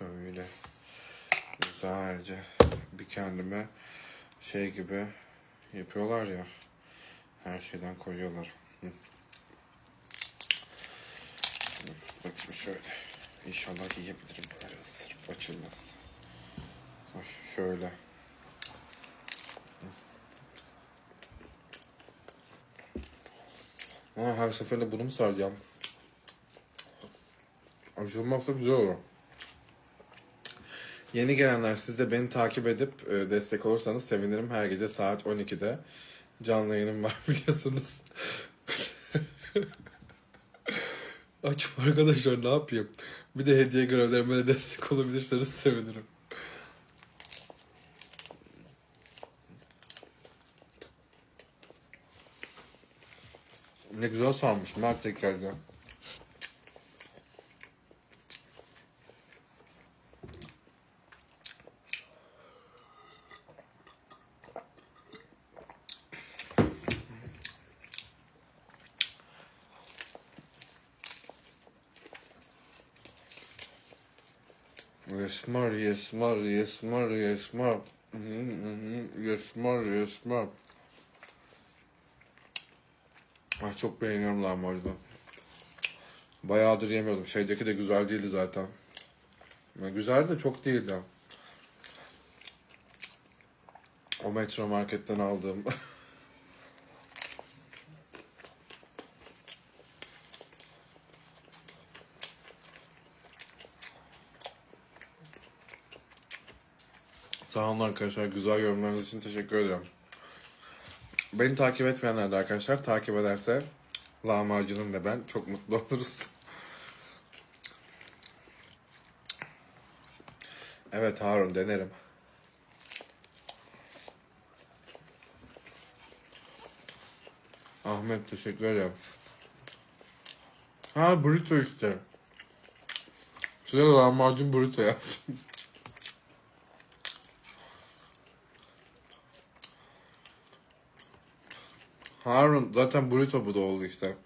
Şöyle güzelce bir kendime şey gibi yapıyorlar ya. Her şeyden koyuyorlar. Hı, Bakayım şöyle. İnşallah yiyebilirim böyle ısırıp açılmaz. Şöyle. Ama her seferinde bunu mu saracağım? Açılmazsa güzel olur. Yeni gelenler siz de beni takip edip e, destek olursanız sevinirim. Her gece saat 12'de canlı yayınım var biliyorsunuz. Açım arkadaşlar ne yapayım? Bir de hediye görevlerime de destek olabilirseniz sevinirim. Ne güzel sarmış Mert tekrarda. Yesmar, yesmar, yesmar, yesmar. Hı hı. Yesmar, yesmar. Ay çok beğeniyorum lahmacunu. Bayağıdır yemiyordum. Şeydeki de güzel değildi zaten. Ya güzel de çok değildi. O metro marketten aldığım. Sağ olun arkadaşlar. Güzel yorumlarınız için teşekkür ederim. Beni takip etmeyenler de arkadaşlar takip ederse lahmacunum ve ben çok mutlu oluruz. Evet Harun denerim. Ahmet teşekkür ederim. Ha burrito işte. Size lahmacun burrito yaptım. Harun zaten burrito bu da oldu işte.